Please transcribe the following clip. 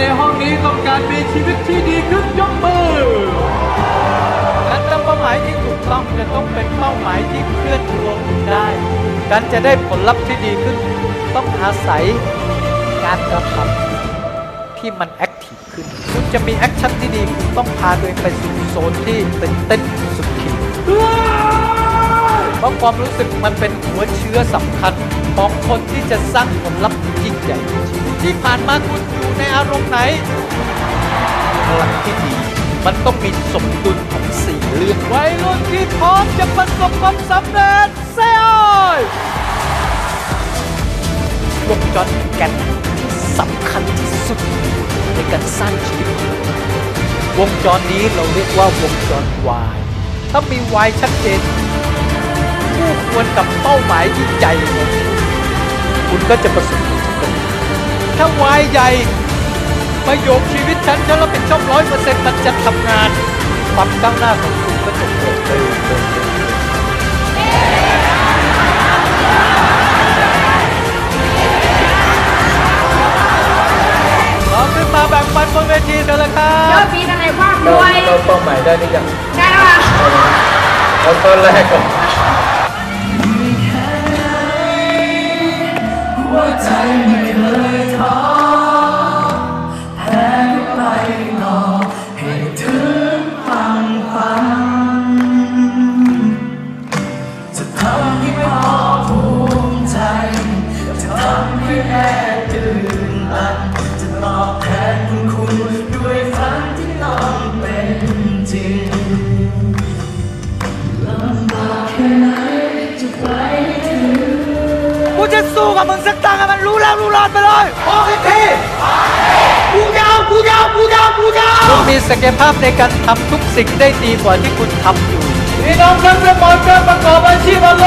ในห้องนี้ต้องการมีชีวิตที่ดีขึ้นยกมือ และตั้งเป้าหมายที่ถูกต้องจะต้องเป็นเป้าหมายที่เคลื่อนตัวคุณได้ การจะได้ผลลัพธ์ที่ดีขึ้น ต้องอาศัยการกระทำที่มันแอคทีฟขึ้น คุณจะมีแอคชั่นที่ดีคุณต้องพาตัวเองไปสู่โซนที่ตื่นเต้นสุดขีด เพราะความรู้สึกมันเป็นหัวเชื้อสำคัญของคนที่จะสร้างผลลัพธ์ยิ่งใหญ่ ที่ผ่านมาคุณอยู่ในอารมณ์ไหนพลังที่ดีมันต้องมีสมดุลของสี่เรื่องไวัยรุ่นที่พร้อมจะประสบความสำเร็จเซลวงจรแก่นสำคัญที่สุดในการสร้างชีวิต วงจรนี้เราเรียกว่าวงจรวาย ถ้ามีวายชัดเจน คู่ควรกับเป้าหมายยิ่งใหญ่ของคุณคุณก็จะประสบความสำเร็จถ้าวายใหญ่ประโยคชีวิตฉันฉันรับผิดชอบร้อยเปอร์เซ็นต์มันจะทำงานความก้าวหน้าของคุณก็จะเกิดเร็วเร็วเร็วพร้อมขึ้นมาแบ่งปันบนเวทีกันแล้วครัเจ้าบปีอะไรว่าด้วย เราเป้าหมายได้หรือยังได้แล้วค่ะ เอาต้นแรกก่อน กูจะสู้กับมึงสักตั้งให้มันรู้แล้วรู้รอดไปเลยพอสักทีกูยาวกูยาวกูยาวกูยาวคุณมีศักยภาพในการทำทุกสิ่งได้ดีกว่าที่คุณทำอยู่พี่น้องทั้งประมวลการประกอบอาชีพอะไร